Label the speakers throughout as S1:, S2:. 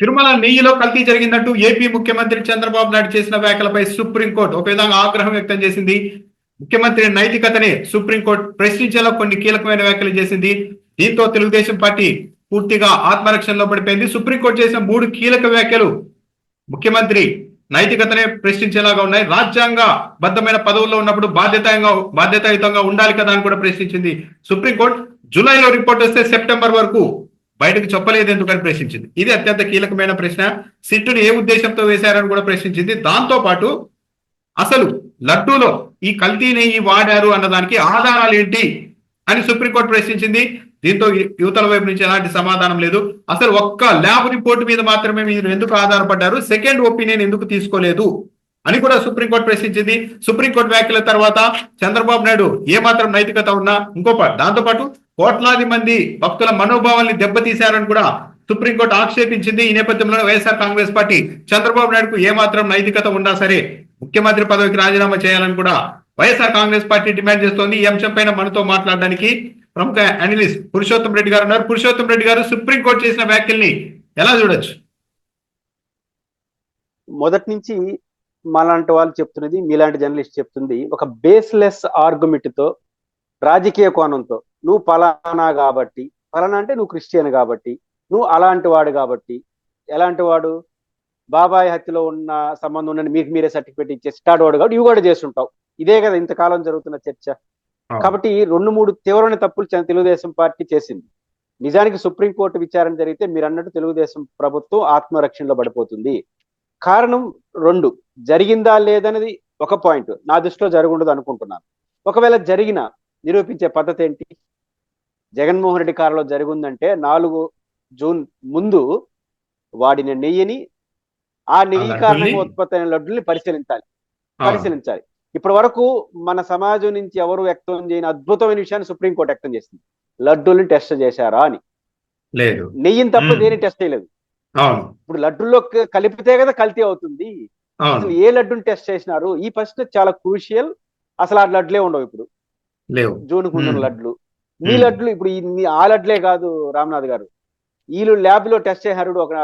S1: తిరుమల నెయ్యిలో కల్తీ జరిగిందంటూ ఏపీ ముఖ్యమంత్రి చంద్రబాబు నాయుడు చేసిన వ్యాఖ్యలపై సుప్రీంకోర్టు ఒక విధంగా ఆగ్రహం వ్యక్తం చేసింది. ముఖ్యమంత్రి నైతికతని సుప్రీంకోర్టు ప్రశ్నించేలా కొన్ని కీలకమైన వ్యాఖ్యలు చేసింది. దీంతో తెలుగుదేశం పార్టీ పూర్తిగా ఆత్మరక్షణలో పడిపోయింది. సుప్రీంకోర్టు చేసిన మూడు కీలక వ్యాఖ్యలు ముఖ్యమంత్రి నైతికతనే ప్రశ్నించేలాగా ఉన్నాయి. రాజ్యాంగ బద్ధమైన పదవుల్లో ఉన్నప్పుడు బాధ్యతంగా బాధ్యతాయుతంగా ఉండాలి కదా అని కూడా ప్రశ్నించింది సుప్రీంకోర్టు. జూలైలో రిపోర్ట్ వస్తే సెప్టెంబర్ వరకు బయటకు చెప్పలేదు ఎందుకని ప్రశ్నించింది. ఇది అత్యంత కీలకమైన ప్రశ్న. సిట్టుని ఏ ఉద్దేశంతో వేశారని కూడా ప్రశ్నించింది. దాంతో పాటు అసలు లడ్డూలో ఈ కల్తీ నెయ్యి వాడారు అన్నదానికి ఆధారాలు ఏంటి అని సుప్రీంకోర్టు ప్రశ్నించింది. దీంతో యువతల వైపు నుంచి ఎలాంటి సమాధానం లేదు. అసలు ఒక్క ల్యాబ్ రిపోర్ట్ మీద మాత్రమే మీరు ఎందుకు ఆధారపడ్డారు? సెకండ్ ఒపీనియన్ ఎందుకు తీసుకోలేదు? అని కూడా సుప్రీంకోర్టు ప్రశ్నించింది. సుప్రీంకోర్టు వ్యాఖ్యల తర్వాత చంద్రబాబు నాయుడు ఏ మాత్రం నైతికత ఉన్నా ఇంకో దాంతోపాటు దాంతో పాటు కోట్లాది మంది భక్తుల మనోభావాల్ని దెబ్బతీశారని కూడా సుప్రీంకోర్టు ఆక్షేపించింది. ఈ నేపథ్యంలో వైఎస్ఆర్ కాంగ్రెస్ పార్టీ చంద్రబాబు నాయుడుకు ఏమాత్రం నైతికత ఉన్నా సరే ముఖ్యమంత్రి పదవికి రాజీనామా చేయాలని కూడా వైఎస్ఆర్ కాంగ్రెస్ పార్టీ డిమాండ్ చేస్తోంది. ఈ అంశం పైన మనతో మాట్లాడడానికి ప్రముఖ అనలిస్ట్ పురుషోత్తం రెడ్డి గారు ఉన్నారు. పురుషోత్తం రెడ్డి గారు సుప్రీంకోర్టు చేసిన వ్యాఖ్యల్ని ఎలా చూడొచ్చు?
S2: మొదటి నుంచి మాలాంటి వాళ్ళు చెప్తున్నది మీలాంటి జర్నలిస్ట్ చెప్తుంది. ఒక బేస్లెస్ ఆర్గ్యుమెంట్తో రాజకీయ కోణంతో నువ్వు పలానా కాబట్టి పలానా అంటే నువ్వు క్రిస్టియన్ కాబట్టి నువ్వు అలాంటి వాడు కాబట్టి ఎలాంటి వాడు? బాబాయ్ హత్యలో ఉన్న సంబంధం ఉన్న మీకు మీరే సర్టిఫికేట్ ఇచ్చే స్టార్ట్ వాడు కాబట్టి ఇవి కూడా చేస్తుంటావు. ఇదే కదా ఇంతకాలం జరుగుతున్న చర్చ. కాబట్టి రెండు మూడు తీవ్రమైన తప్పులు తెలుగుదేశం పార్టీ చేసింది. నిజానికి సుప్రీంకోర్టు విచారణ జరిగితే మీరు అన్నట్టు తెలుగుదేశం ప్రభుత్వం ఆత్మరక్షణలో పడిపోతుంది. కారణం రెండు. జరిగిందా లేదనేది ఒక పాయింట్. నా దృష్టిలో జరుగుండదు అనుకుంటున్నాను. ఒకవేళ జరిగిన నిరూపించే పద్ధతి ఏంటి? జగన్మోహన్ రెడ్డి కాలంలో జరిగిందంటే నాలుగు జూన్ ముందు వాడిన నెయ్యిని ఆ నెయ్యి? కారణంగా ఉత్పత్తి అయిన లడ్డుల్ని పరిశీలించాలి. పరిశీలించాలి. ఇప్పటి వరకు మన సమాజం నుంచి ఎవరు వ్యక్తం చేయని అద్భుతమైన విషయాన్ని సుప్రీంకోర్టు వ్యక్తం చేసింది. లడ్డూల్ని టెస్ట్ చేశారా అని.
S1: లేదు.
S2: నెయ్యిని తప్ప. దేని టెస్ట్ చేయలేదు. ఇప్పుడు లడ్డుల్లో కలిపితే కదా కల్తీ అవుతుంది. అసలు ఏ లడ్డుని టెస్ట్ చేసినారు? ఈ ప్రశ్న చాలా క్రూషియల్. అసలు ఆ లడ్లే ఉండవు ఇప్పుడు.
S1: లేవు.
S2: జూన్ ముందున్న
S1: మ్మ్.
S2: లడ్లు మీ. లడ్లు ఇప్పుడు ఆ లడ్లే కాదు రామ్నాథ్ గారు. వీళ్ళు ల్యాబ్లో టెస్ట్ చేశారు ఒక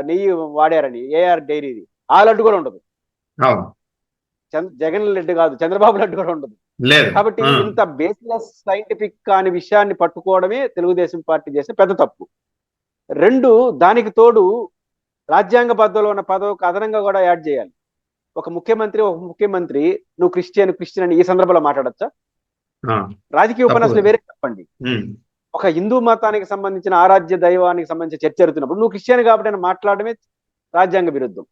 S2: నెయ్యి వాడారని ఏఆర్ డైరీది. ఆ లడ్డు కూడా ఉండదు. జగన్ లడ్డు కాదు చంద్రబాబు లడ్డు కూడా ఉండదు. కాబట్టి. ఇంత బేస్లెస్ సైంటిఫిక్ కాని విషయాన్ని పట్టుకోవడమే తెలుగుదేశం పార్టీ చేసిన పెద్ద తప్పు. రెండు దానికి తోడు రాజ్యాంగ బద్దలో ఉన్న పదవికి అదనంగా కూడా యాడ్ చేయాలి ఒక ముఖ్యమంత్రి ఒక ముఖ్యమంత్రి నువ్వు క్రిస్టియన్ క్రిస్టియన్ అని ఈ సందర్భంలో మాట్లాడచ్చా. రాజకీయ ఉపన్యాసాలు. వేరే చెప్పండి. ఒక హిందూ మతానికి సంబంధించిన ఆరాధ్య దైవానికి సంబంధించిన చర్చ జరుగుతున్నప్పుడు నువ్వు క్రిస్టియన్ కాబట్టి అని మాట్లాడమే రాజ్యాంగ విరుద్ధం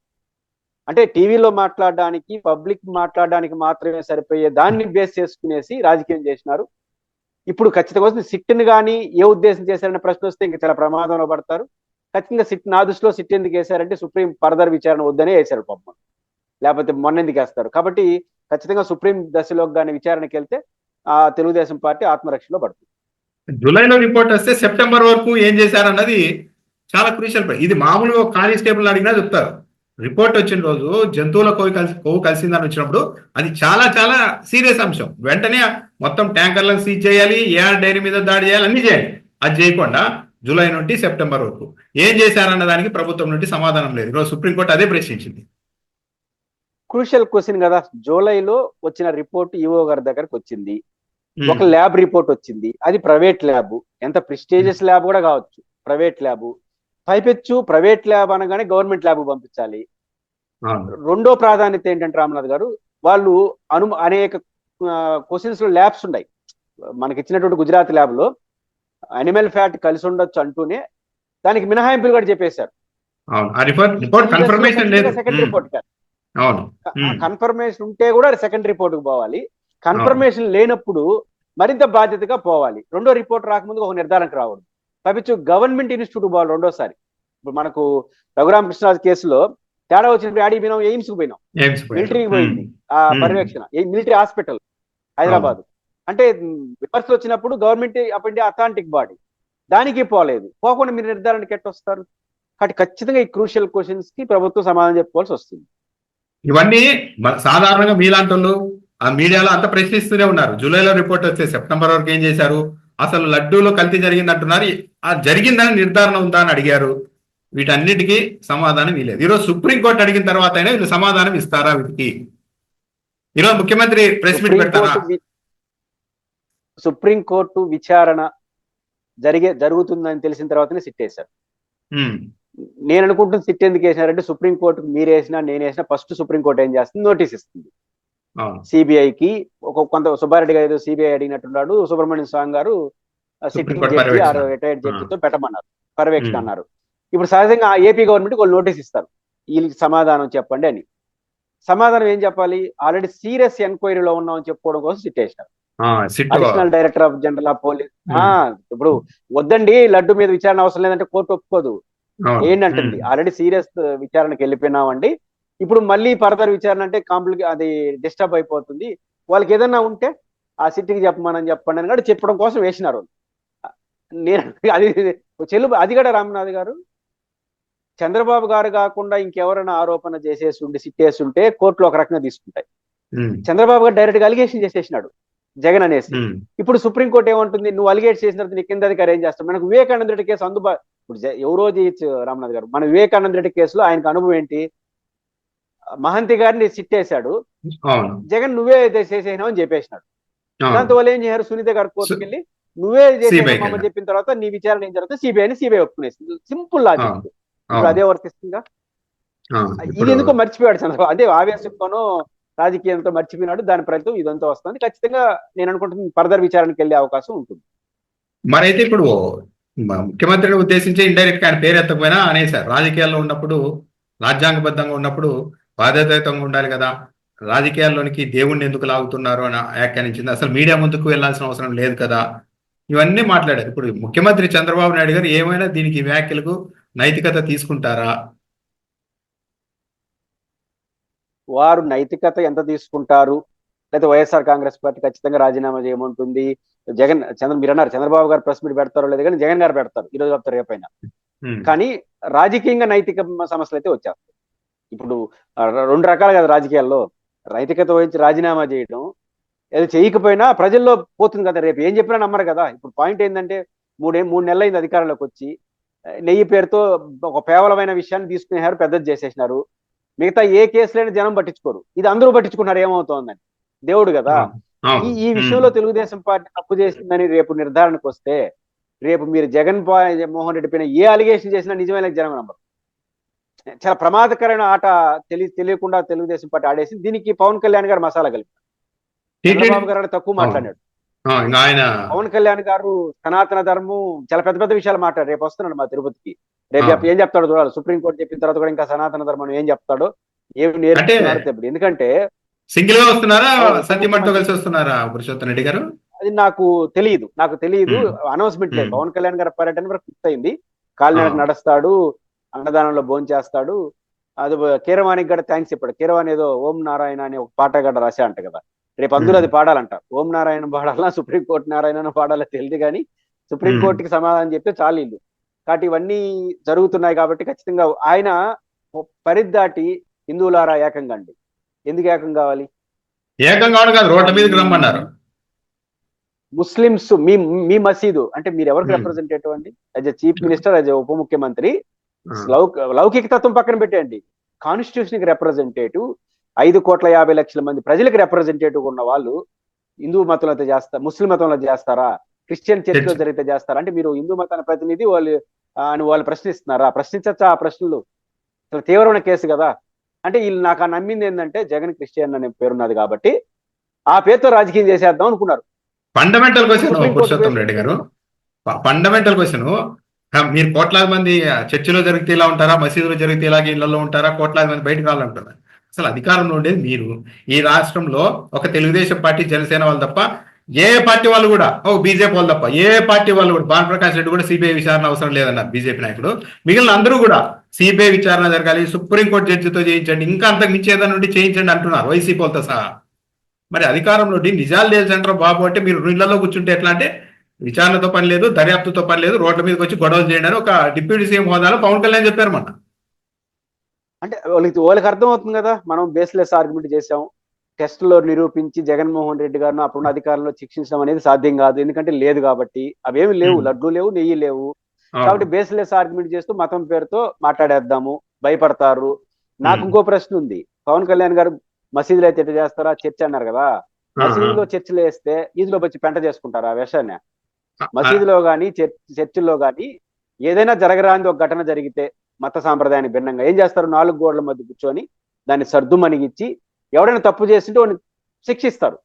S2: అంటే టీవీలో మాట్లాడడానికి పబ్లిక్ మాట్లాడడానికి మాత్రమే సరిపోయే దాన్ని బేస్ చేసుకునేసి రాజకీయం చేసినారు ఇప్పుడు ఖచ్చితంగా సిట్ని కానీ ఏ ఉద్దేశం చేశారనే ప్రశ్న వస్తే ఇంకా చాలా ప్రమాదంలో పడతారు. ఖచ్చితంగా సిట్ నా దృష్టిలో సిట్ ఎందుకు వేశారంటే సుప్రీం ఫర్దర్ విచారణ వద్దనే వేశారు పాపం లేకపోతే మొన్న ఎందుకు వేస్తారు? కాబట్టి ఖచ్చితంగా సుప్రీం దశలోకి కానీ విచారణకి వెళ్తే ఆ తెలుగుదేశం పార్టీ ఆత్మరక్షణలో పడుతుంది.
S1: జూలైలో రిపోర్ట్ వస్తే సెప్టెంబర్ వరకు ఏం చేశారన్నది చాలా క్రూషియల్ ఇది మామూలుగా కానిస్టేబుల్ అడిగినా చెప్తారు. రిపోర్ట్ వచ్చిన రోజు జంతువుల కొవ్వు కలిసి కొవ్వు కలిసిందని వచ్చినప్పుడు అది చాలా చాలా సీరియస్ అంశం. వెంటనే మొత్తం ట్యాంకర్లను సీజ్ చేయాలి ఏఆర్ డైరీ మీద దాడి చేయాలి అన్ని చేయాలి. అది చేయకుండా జూలై నుండి సెప్టెంబర్ వరకు. ఏం చేశారన్న దానికి ప్రభుత్వం నుండి సమాధానం లేదు. ఈరోజు సుప్రీంకోర్టు అదే ప్రశ్నించింది.
S2: క్రూషియల్ క్వశ్చన్ కదా. జూలైలో వచ్చిన రిపోర్ట్ ఈఓ గారి దగ్గరకు వచ్చింది. ఒక ల్యాబ్ రిపోర్ట్ వచ్చింది. అది ప్రైవేట్ ల్యాబ్. ఎంత ప్రిస్టేజియస్ ల్యాబ్ కూడా కావచ్చు. Private lab. పైపెచ్చు ప్రైవేట్ ల్యాబ్ అనగానే గవర్నమెంట్ ల్యాబ్ పంపించాలి. రెండో ప్రాధాన్యత ఏంటంటే రామనాథ్ గారు వాళ్ళు అను అనేక క్వశ్చన్స్లో ల్యాబ్స్ ఉన్నాయి. మనకి ఇచ్చినటువంటి గుజరాత్ ల్యాబ్లో అనిమల్ ఫ్యాట్ కలిసి ఉండొచ్చు అంటూనే దానికి మినహాయింపులు కూడా చెప్పేశారు. సెకండ్. రిపోర్ట్. కన్ఫర్మేషన్ ఉంటే కూడా సెకండ్ రిపోర్ట్కు పోవాలి. కన్ఫర్మేషన్ లేనప్పుడు మరింత బాధ్యతగా పోవాలి. రెండో రిపోర్ట్ రాకముందు ఒక నిర్ధారణకు రావడం పైపించు గవర్నమెంట్ ఇన్స్టిట్యూట్ పోవాలి రెండోసారి. ఇప్పుడు మనకు రఘురామ కృష్ణరాజు కేసులో తేడా వచ్చినప్పుడు ఆడికి పోయినాం ఎయిమ్స్కు పోయినాం. మిలిటరీకి. పోయింది. ఆ. పర్యవేక్షణ. Military hospital Hyderabad. అంటే విమర్శలు వచ్చినప్పుడు government of India authentic body. దానికి పోలేదు. పోకుండా మీరు నిర్ధారణకి ఎట్టు వస్తారు? కాబట్టి ఖచ్చితంగా ఈ క్రూషియల్ క్వశ్చన్స్కి ప్రభుత్వం సమాధానం చెప్పుకోవాల్సి వస్తుంది.
S1: ఇవన్నీ సాధారణంగా మీలాంటి వాళ్ళు ఆ మీడియాలో అంత ప్రశ్నిస్తూనే ఉన్నారు. జూలైలో రిపోర్ట్ వస్తే సెప్టెంబర్ వరకు ఏం చేశారు? అసలు లడ్డూలో కల్తీ జరిగింది అంటున్నారు ఆ జరిగిందని నిర్ధారణ ఉందా అని అడిగారు. వీటన్నిటికీ సమాధానం ఇవ్వలేదు. ఈరోజు సుప్రీంకోర్టు అడిగిన తర్వాత అయినా వీళ్ళు సమాధానం ఇస్తారా వీటికి? ఈరోజు ముఖ్యమంత్రి ప్రెస్ మీట్ పెడతారా?
S2: సుప్రీంకోర్టు సుప్రీంకోర్టు విచారణ జరిగే జరుగుతుందని తెలిసిన తర్వాతనే సిట్ వేశారు నేను అనుకుంటున్న సిట్ ఎందుకు వేసినారంటే సుప్రీంకోర్టుకు మీరు వేసినా నేను వేసినా ఫస్ట్ సుప్రీంకోర్టు ఏం చేస్తుంది? నోటీస్ ఇస్తుంది. సిబిఐకి ఒక కొంత సుబ్బారెడ్డి గారు ఏదో సిబిఐ అడిగినట్టున్నాడు సుబ్రహ్మణ్యం స్వామి గారు సిట్టింగ్ జడ్జి
S1: పర్యవేక్షణ.
S2: రిటైర్డ్ జడ్జితో పెట్టమన్నారు పర్యవేక్షణ. అన్నారు. ఇప్పుడు సహజంగా ఏపీ గవర్నమెంట్ వాళ్ళు నోటీస్ ఇస్తారు. వీళ్ళకి సమాధానం చెప్పండి అని. సమాధానం ఏం చెప్పాలి? ఆల్రెడీ సీరియస్ ఎంక్వైరీలో ఉన్నామని చెప్పుకోవడం కోసం సిట్ వేసినారు. Additional director of general of police. ఆ ఇప్పుడు వద్దండి లడ్డు మీద విచారణ అవసరం లేదంటే కోర్టు ఒప్పుకోదు. ఏంటంటుంది? ఆల్రెడీ సీరియస్ విచారణకి వెళ్ళిపోయినామండి. ఇప్పుడు మళ్ళీ ఫర్దర్ విచారణ అంటే కాంప్లికే అది డిస్టర్బ్ అయిపోతుంది. వాళ్ళకి ఏదన్నా ఉంటే ఆ సిటీకి చెప్పమని చెప్పండి అని కూడా చెప్పడం కోసం వేసినారు. నేను అది చెల్లు అది కూడా రామనాథ్ గారు చంద్రబాబు గారు కాకుండా ఇంకెవరైనా ఆరోపణ చేసేసి ఉండి సిట్టేసి ఉంటే కోర్టులో ఒక రకంగా తీసుకుంటాయి. చంద్రబాబు గారు డైరెక్ట్గా అలిగేషన్ చేసేసినాడు జగన్ అనేసి. ఇప్పుడు సుప్రీంకోర్టు ఏమంటుంది? నువ్వు అలిగేట్ చేసిన తర్వాత నీ కింద అధికారి ఏం చేస్తావు మనకు వివేకానంద రెడ్డి కేసు అందుబా ఇప్పుడు ఎవరో చేయొచ్చు రామనాథ్ గారు. మన వివేకానంద రెడ్డి కేసులో ఆయనకు అనుభవం ఏంటి? మహంతి గారిని సిట్టేశాడు. జగన్ నువ్వే చేసేసినావు అని చెప్పేసినాడు. దాంతో వాళ్ళు ఏం చేశారు? సునీత గారు కోర్టుకి వెళ్ళి నువ్వే చేసేమని చెప్పిన తర్వాత నీ విచారణ ఏం జరుగుతుంది? సిబిఐని సిబిఐ ఒప్పుకునేసింది. Simple logic. ఇప్పుడు. అదే వర్తిస్తుందిగా
S1: అవును.
S2: ఇది ఎందుకో మర్చిపోయాడు చంద్రబాబు. అదే ఆవేశంతోనో రాజకీయంతో మర్చిపోయినాడు. దాని ఫలితం ఇదంతా వస్తుంది. ఖచ్చితంగా నేను అనుకుంటున్నాను ఫర్దర్ విచారణకి వెళ్ళే అవకాశం ఉంటుంది.
S1: మరైతే ఇప్పుడు ముఖ్యమంత్రిని ఉద్దేశించి ఇండైరెక్ట్ ఆయన పేరు ఎత్తకపోయినా అనేసారు రాజకీయాల్లో ఉన్నప్పుడు రాజ్యాంగబద్ధంగా ఉన్నప్పుడు బాధ్యతాయుతంగా ఉండాలి కదా. రాజకీయాల్లోనికి దేవుణ్ణి ఎందుకు లాగుతున్నారు అని వ్యాఖ్యానించింది అసలు మీడియా ముందుకు వెళ్ళాల్సిన అవసరం లేదు కదా. ఇవన్నీ మాట్లాడారు. ఇప్పుడు ముఖ్యమంత్రి చంద్రబాబు నాయుడు గారు ఏమైనా దీనికి వ్యాఖ్యలకు నైతికత తీసుకుంటారా?
S2: వారు నైతికత ఎంత తీసుకుంటారు? లేకపోతే వైఎస్ఆర్ కాంగ్రెస్ పార్టీ ఖచ్చితంగా రాజీనామా చేయమంటుంది. జగన్ చంద్ర మీరు అన్నారు చంద్రబాబు గారు ప్రెస్ మీట్ పెడతారో లేదు కానీ జగన్ గారు పెడతారు. ఈ రోజు చెప్తారు రేపైనా. కానీ రాజకీయంగా నైతిక సమస్యలు అయితే వచ్చేస్తాయి. ఇప్పుడు రెండు రకాలు కదా రాజకీయాల్లో. నైతికత వహించి రాజీనామా చేయడం ఏదో చేయకపోయినా ప్రజల్లో పోతుంది కదా రేపు. ఏం చెప్పినా నమ్మరు కదా. ఇప్పుడు పాయింట్ ఏంటంటే మూడే మూడు నెలలు అయింది అధికారంలోకి వచ్చి నెయ్యి పేరుతో ఒక కేవలమైన విషయాన్ని తీసుకునేవారు పెద్దది చేసేసినారు. మిగతా ఏ కేసులైనా జనం పట్టించుకోరు. ఇది అందరూ పట్టించుకున్నారు ఏమవుతోందని. దేవుడు కదా. ఈ ఈ విషయంలో తెలుగుదేశం పార్టీ తప్పు చేసిందని రేపు నిర్ధారణకు వస్తే రేపు మీరు జగన్ మోహన్ రెడ్డి పైన ఏ అలిగేషన్ చేసినా నిజమైన జనం నమ్మరు. చాలా ప్రమాదకరమైన ఆట తెలి తెలియకుండా తెలుగుదేశం పార్టీ ఆడేసి దీనికి పవన్ కళ్యాణ్ గారు మసాలా కలిపి
S1: టీటీడీ
S2: చంద్రబాబు గారు తక్కువ మాట్లాడాడు. పవన్ కళ్యాణ్ గారు సనాతన ధర్మం చాలా పెద్ద పెద్ద విషయాలు మాట్లాడు రేపు వస్తున్నాడు మా తిరుపతికి. రేపు ఏం చెప్తాడు చూడాలి. సుప్రీంకోర్టు చెప్పిన తర్వాత కూడా ఇంకా సనాతన ధర్మం ఏం చెప్తాడు ఏమి నేర్చుకున్నాడు తెప్పుడు. ఎందుకంటే
S1: సింగిల్గా వస్తున్నారా? కలిసి వస్తున్నారా? పురుషోత్తం రెడ్డి గారు?
S2: అది నాకు తెలియదు నాకు తెలియదు. అనౌన్స్మెంట్ లేదు. పవన్ కళ్యాణ్ గారి పర్యటన వరకు ఫిక్స్ అయింది కాలినడక. నడుస్తాడు. అన్నదానంలో భోజనం చేస్తాడు. అది కీరవాణికి కూడా థ్యాంక్స్ చెప్పాడు. కీరవాణి ఏదో ఓం నారాయణ అని ఒక పాట గడ్డ రాశా అంట కదా. రేపు
S1: మ్మ్.
S2: అది పాడాలంట. ఓం నారాయణ పాడాలా సుప్రీంకోర్టు నారాయణ పాడాలా తెలియదు కానీ సుప్రీంకోర్టుకి సమాధానం చెప్తే చాలు ఇల్లు కాబట్టి ఇవన్నీ జరుగుతున్నాయి కాబట్టి ఖచ్చితంగా ఆయన పరిధి దాటి హిందువులారా ఏకంగా అండి. ఎందుకు ఏకం కావాలి?
S1: ఏకంగా కావడం కాదు రోడ్ల మీదకి రమ్మన్నారు.
S2: ముస్లిమ్స్ మీ మీ మసీదు అంటే మీరు ఎవరికి. రిప్రజెంటేటివ్ అండి? As a chief minister as a ఉప ముఖ్యమంత్రి లౌకిక తత్వం పక్కన పెట్టండి కాన్స్టిట్యూషన్కి రిప్రజెంటేటివ్ ఐదు కోట్ల యాభై లక్షల మంది ప్రజలకు రిప్రజెంటేటివ్ ఉన్న వాళ్ళు హిందూ మతంలో అయితే చేస్తారు ముస్లిం మతంలో చేస్తారా? క్రిస్టియన్ చర్చ్లో
S1: చర్చ్.
S2: జరిగితే చేస్తారా? అంటే మీరు హిందూ మతాన్ని ప్రతినిధి వాళ్ళు అని వాళ్ళు ప్రశ్నిస్తున్నారా? ప్రశ్నించచ్చా ఆ ప్రశ్నలు? అసలు తీవ్రమైన కేసు కదా. అంటే వీళ్ళు నాకు ఆ నమ్మింది ఏంటంటే జగన్ క్రిస్టియన్ అనే పేరున్నది కాబట్టి ఆ పేరుతో రాజకీయం చేసేద్దాం అనుకున్నారు.
S1: ఫండమెంటల్ క్వశ్చన్ రెడ్డి గారు. ఫండమెంటల్ క్వశ్చన్ మీరు కోట్లాది మంది చర్చిలో జరిగితే ఇలా ఉంటారా? మసీదులో జరిగితే ఇలాగే ఇళ్ళలో ఉంటారా? కోట్లాది మంది బయటకు రావాలంటున్నారు. అసలు అధికారంలో ఉండేది మీరు. ఈ రాష్ట్రంలో ఒక తెలుగుదేశం పార్టీ జనసేన వాళ్ళు తప్ప ఏ పార్టీ వాళ్ళు కూడా ఓ బీజేపీ వాళ్ళు తప్ప ఏ పార్టీ వాళ్ళు కూడా భానుప్రకాష్ రెడ్డి కూడా సిబిఐ విచారణ అవసరం లేదన్నారు బీజేపీ నాయకుడు. మిగిలిన అందరూ కూడా సిబిఐ విచారణ జరగాలి సుప్రీంకోర్టు జడ్జితో చేయించండి ఇంకా అంతకు మించి ఏదైనా ఉండి చేయించండి అంటున్నారు వైసీపీ వాళ్ళతో సహా. మరి అధికారంలో ఉండి నిజాలు తెలిసంటారు బాబు అంటే మీరు ఇళ్ళలో కూర్చుంటే ఎట్లా అంటే విచారణతో పని లేదు దర్యాప్తుతో పని లేదు రోడ్ల మీదకి వచ్చి గొడవలు చేయండి అని ఒక డిప్యూటీ సీఎం హోదాలో పవన్ కళ్యాణ్ చెప్పారు మన
S2: అంటే వాళ్ళకి వాళ్ళకి అర్థం అవుతుంది కదా మనం బేస్లెస్ ఆర్గ్యుమెంట్ చేసాం టెస్ట్లో నిరూపించి జగన్మోహన్ రెడ్డి గారిని అప్పుడున్న అధికారంలో శిక్షించడం అనేది సాధ్యం కాదు. ఎందుకంటే లేదు కాబట్టి. అవేమి లేవు. లడ్డు లేవు నెయ్యి లేవు. కాబట్టి బేస్లెస్ ఆర్గ్యుమెంట్ చేస్తూ మతం పేరుతో మాట్లాడేద్దాము భయపడతారు. నాకు. ఇంకో ప్రశ్న ఉంది. పవన్ కళ్యాణ్ గారు మసీదులో అయితే చేస్తారా? చర్చ్ అన్నారు కదా. మసీదులో చర్చిలు వేస్తే ఈదులో వచ్చి పెంట చేసుకుంటారు ఆ విషయాన్ని మసీదులో గాని చర్చ్ చర్చిల్లో గాని ఏదైనా జరగరాని ఒక ఘటన జరిగితే మత సాంప్రదాయానికి భిన్నంగా ఏం చేస్తారు? నాలుగు గోడల మధ్య కూర్చొని దాన్ని సర్దుమణిగిచ్చి ఎవడైనా తప్పు చేస్తుంటే వాడిని శిక్షిస్తారు.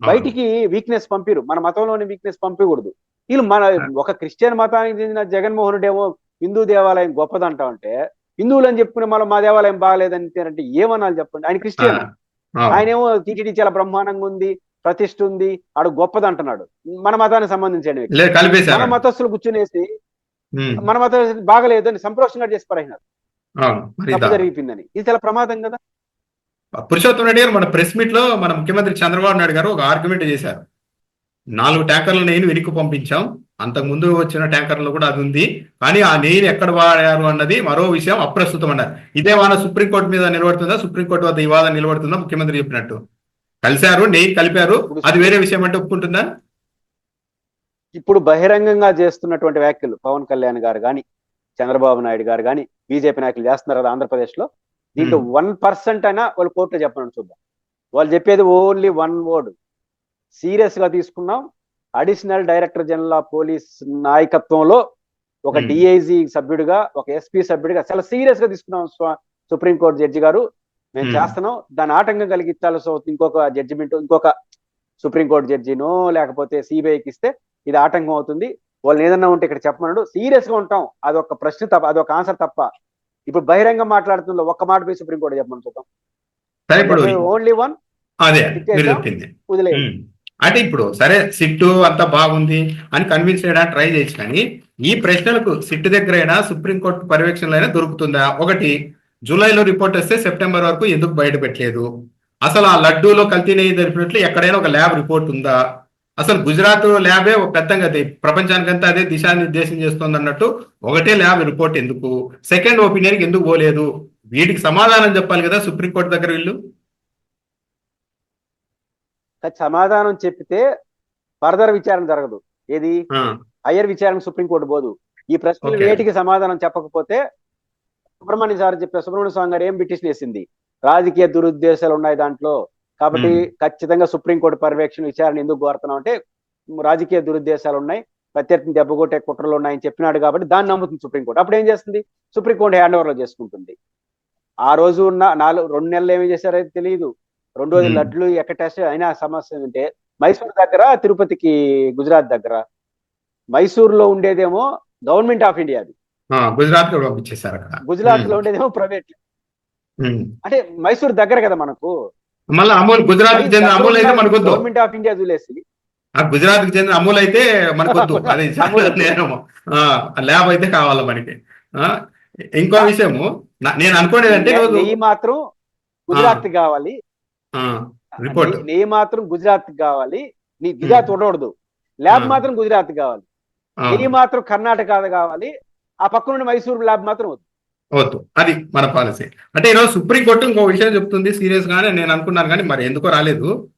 S2: బయటికి వీక్నెస్ పంపిరు. మన మతంలోని వీక్నెస్ పంపించకూడదు వీళ్ళు మన ఒక క్రిస్టియన్ మతానికి చెందిన జగన్మోహన్ రెడ్డి ఏమో హిందూ దేవాలయం గొప్పదంటా ఉంటే హిందువులు అని చెప్పుకునే మళ్ళీ మా దేవాలయం బాగాలేదని అంటే ఏమనాలి చెప్పండి? ఆయన క్రిస్టియన్.
S1: ఆ,
S2: ఆయన ఏమో టీటీడీ చాలా బ్రహ్మాండంగా ఉంది. ప్రతిష్ఠ ఉంది ఆడు గొప్పది అంటున్నాడు మన మతానికి సంబంధించిన మన మతస్థులు కూర్చునేసి మన మతం బాగలేదు అని సంప్రోషంగా చేసి పడైనారు తప్పు. జరిగిపోయిందని. ఇది చాలా ప్రమాదం కదా?
S1: పురుషోత్తం రెడ్డి గారు మన ప్రెస్ మీట్లో మన ముఖ్యమంత్రి చంద్రబాబు నాయుడు గారు ఒక ఆర్గ్యుమెంట్ చేశారు. నాలుగు ట్యాంకర్ల నెయ్యిని వెనక్కి పంపించాం. అంతకు ముందు వచ్చిన ట్యాంకర్లో కూడా అది ఉంది. కానీ ఆ నెయ్యిని ఎక్కడ వాడారు అన్నది మరో విషయం అప్రస్తుతం అన్నారు. ఇదే వాన సుప్రీంకోర్టు మీద నిలబడుతుందా? సుప్రీంకోర్టు వద్ద ఈ వాదన నిలబడుతుందా? ముఖ్యమంత్రి చెప్పినట్టు. కలిశారు నెయ్యి కలిపారు అది వేరే విషయం అంటే ఒప్పుకుంటుందా
S2: ఇప్పుడు బహిరంగంగా చేస్తున్నటువంటి వ్యాఖ్యలు పవన్ కళ్యాణ్ గారు కానీ చంద్రబాబు నాయుడు గారు కానీ బీజేపీ నాయకులు చేస్తున్నారు కదా ఆంధ్రప్రదేశ్లో దీంట్లో. వన్ పర్సెంట్ అయినా వాళ్ళు కోర్టులో చెప్పండి చూద్దాం వాళ్ళు చెప్పేది ఓన్లీ వన్ వర్డ్ సీరియస్గా తీసుకున్నాం additional director general of police నాయకత్వంలో ఒక. డిఐజీ సభ్యుడిగా ఒక ఎస్పీ సభ్యుడిగా చాలా సీరియస్గా తీసుకున్నాం సుప్రీంకోర్టు జడ్జి గారు మేము. చేస్తున్నాం దాని ఆటంకం కలిగించాల్సి అవుతుంది ఇంకొక జడ్జిమెంట్ ఇంకొక సుప్రీంకోర్టు జడ్జినో లేకపోతే సిబిఐకి ఇస్తే ఇది ఆటంకం అవుతుంది. వాళ్ళు ఏదన్నా ఉంటే ఇక్కడ చెప్పమన్నాడు. సీరియస్గా ఉంటాం. అదొక ప్రశ్న తప్ప అదొక ఆన్సర్ తప్ప. ఇప్పుడు బహిరంగ మాట్లాడుతున్న ఒక్క మాట పోయి సుప్రీంకోర్టు చెప్పమని చూద్దాం. ఓన్లీ వన్
S1: అదే. మీరు చెప్పింది. అంటే ఇప్పుడు సరే సిట్టు అంతా బాగుంది అని కన్విన్స్ చేయడానికి ట్రై చేసి కానీ ఈ ప్రశ్నలకు సిట్టు దగ్గర అయినా సుప్రీంకోర్టు పర్యవేక్షణలో అయినా దొరుకుతుందా? ఒకటి జూలైలో రిపోర్ట్ వస్తే సెప్టెంబర్ వరకు ఎందుకు బయట పెట్టలేదు? అసలు ఆ లడ్డూలో కల్తీ నెయ్యి జరిపినట్లు ఎక్కడైనా ఒక ల్యాబ్ రిపోర్ట్ ఉందా? అసలు గుజరాత్ ల్యాబే ఒక పెద్దంగా అది ప్రపంచానికంతా అదే దిశానిర్దేశం చేస్తుంది అన్నట్టు ఒకటే ల్యాబ్ రిపోర్ట్ ఎందుకు? సెకండ్ ఒపీనియన్కి ఎందుకు పోలేదు? వీటికి సమాధానం చెప్పాలి కదా సుప్రీంకోర్టు దగ్గర వీళ్ళు?
S2: సమాధానం చెప్పితే ఫర్దర్ విచారణ జరగదు. ఏది? హయ్యర్ విచారణ సుప్రీంకోర్టు పోదు. ఈ ప్రశ్నలు. వేటికి సమాధానం చెప్పకపోతే సుబ్రహ్మణ్యం సార్ చెప్పే సుబ్రహ్మణ్య స్వామి గారు ఏం పిటిషన్ వేసింది రాజకీయ దురుద్దేశాలు ఉన్నాయి దాంట్లో. కాబట్టి. ఖచ్చితంగా సుప్రీంకోర్టు పర్యవేక్షణ విచారణ ఎందుకు కోరుతున్నాం అంటే రాజకీయ దురుద్దేశాలు ఉన్నాయి ప్రత్యర్థిని దెబ్బకొట్టే కుట్రలు ఉన్నాయని చెప్పినాడు కాబట్టి దాన్ని నమ్ముతుంది సుప్రీంకోర్టు అప్పుడు ఏం చేస్తుంది? సుప్రీంకోర్టు హ్యాండ్ ఓవర్లో చేసుకుంటుంది. ఆ రోజు ఉన్న నాలుగు రెండు నెలలు ఏమి చేశారో తెలియదు. రెండు రోజులు. లడ్లు ఎక్కడ టెస్ట్ అయినా సమస్య ఏంటంటే మైసూర్ దగ్గర తిరుపతికి గుజరాత్ దగ్గర మైసూర్లో ఉండేదేమో గవర్నమెంట్ ఆఫ్ ఇండియా అది.
S1: ఆ, గుజరాత్ కూడా పంపించేశారు అక్కడ. గుజరాత్లో.
S2: ఉండేదేమో ప్రైవేట్. అంటే మైసూర్ దగ్గర కదా మనకు?
S1: మళ్ళీ అమూల్ గుజరాత్కి చెందిన అమూల్ అయితే మనకు
S2: గవర్నమెంట్ ఆఫ్ ఇండియా వదిలేసి
S1: ఆ గుజరాత్కి చెందిన అమూల్ అయితే మనకు వద్దు. అది ల్యాబ్ అయితే కావాలి మనకి. ఇంకో విషయము నేను అనుకోనేది అంటే
S2: నెయ్యి మాత్రం గుజరాత్ కావాలి.
S1: రిపోర్ట్.
S2: నెయ్యి- మాత్రం గుజరాత్ కావాలి. నీ గుజరాత్ ఉండకూడదు ల్యాబ్. మాత్రం గుజరాత్ కావాలి. నెయ్యి మాత్రం కర్ణాటక కావాలి. ఆ పక్క నుండి మైసూర్ ల్యాబ్ మాత్రం వద్దు.
S1: వద్దు. అది మన పాలసీ. అంటే ఈరోజు సుప్రీంకోర్టు ఇంకో విషయం చెప్తుంది సీరియస్ గానే నేను అనుకున్నాను కానీ మరి ఎందుకో రాలేదు.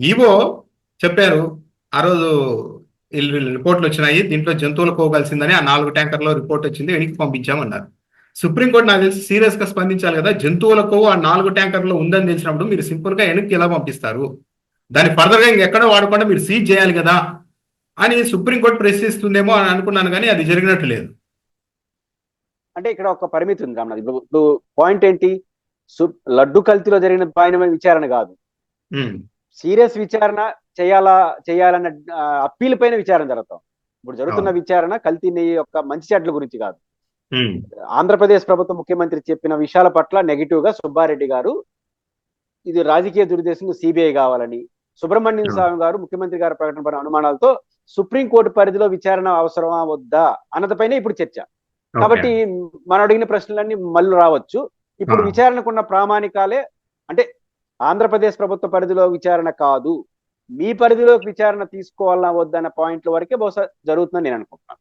S1: ఈవో చెప్పారు ఆ రోజు వీళ్ళు రిపోర్ట్లు వచ్చినాయి దీంట్లో జంతువులు పోగలిసిందని ఆ నాలుగు ట్యాంకర్లో రిపోర్ట్ వచ్చింది వెనక్కి పంపించామన్నారు. సుప్రీంకోర్టు నాకు తెలిసి సీరియస్గా స్పందించాలి కదా జంతువులకు ఆ నాలుగు ట్యాంకర్లో ఉందని తెలిసినప్పుడు మీరు సింపుల్గా వెనక్కి ఎలా పంపిస్తారు? దాన్ని ఫర్దర్గా ఇంకెక్కడో వాడకుండా మీరు సీజ్ చేయాలి కదా అని సుప్రీంకోర్టు ప్రశ్నిస్తుందేమో అని అనుకున్నాను కానీ అది జరిగినట్టు లేదు.
S2: అంటే ఇక్కడ ఒక పరిమితి ఉంది రామనాథ్ ఇప్పుడు ఇప్పుడు పాయింట్ ఏంటి? లడ్డు కల్తీలో జరిగిన పైన విచారణ కాదు. సీరియస్ విచారణ చేయాలా చేయాలన్న అప్పీల్ పైన విచారణ జరుగుతాం. ఇప్పుడు జరుగుతున్న విచారణ కల్తీ నెయ్యి యొక్క మంచి చెడ్ల గురించి కాదు. ఆంధ్రప్రదేశ్ ప్రభుత్వ ముఖ్యమంత్రి చెప్పిన విషయాల పట్ల నెగిటివ్గా సుబ్బారెడ్డి గారు ఇది రాజకీయ దురుద్దేశం సిబిఐ కావాలని సుబ్రహ్మణ్యం. స్వామి గారు ముఖ్యమంత్రి గారి ప్రకటన పైన అనుమానాలతో సుప్రీంకోర్టు పరిధిలో విచారణ అవసరమా వద్దా అన్నదిపైన ఇప్పుడు చర్చ. కాబట్టి మనం అడిగిన ప్రశ్నలన్నీ మళ్ళీ రావచ్చు. ఇప్పుడు
S1: ఆ.
S2: విచారణకున్న ప్రామాణికాలే అంటే ఆంధ్రప్రదేశ్ ప్రభుత్వ పరిధిలో విచారణ కాదు. మీ పరిధిలోకి విచారణ తీసుకోవాలన్నా వద్దన్న పాయింట్ల వరకే బహుశా జరుగుతుందని నేను అనుకుంటున్నాను.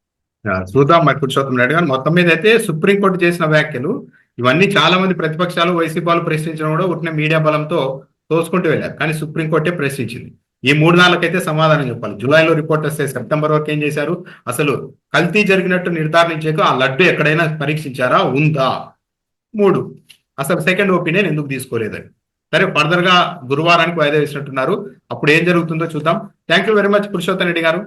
S1: చూద్దాం మరి పురుషోత్తం రెడ్డి గారు. మొత్తం మీద అయితే సుప్రీంకోర్టు చేసిన వ్యాఖ్యలు ఇవన్నీ చాలా మంది ప్రతిపక్షాలు వైసీపీ వాళ్ళు ప్రశ్నించడం కూడా ఉట్టిన మీడియా బలంతో తోసుకుంటూ వెళ్ళారు. కానీ సుప్రీంకోర్టే ప్రశ్నించింది. ఈ మూడు నాలుగైతే సమాధానం చెప్పాలి. జూలైలో రిపోర్ట్ వస్తే సెప్టెంబర్ వరకు ఏం చేశారు? అసలు కల్తీ జరిగినట్టు నిర్ధారించేకు ఆ లడ్డు ఎక్కడైనా పరీక్షించారా? ఉందా? మూడు. అసలు సెకండ్ ఒపీనియన్ ఎందుకు తీసుకోలేదని. సరే ఫర్దర్గా గురువారానికి వాయిదా వేసినట్టున్నారు. అప్పుడు ఏం జరుగుతుందో చూద్దాం. Thank you very much Purushottam Reddy garu.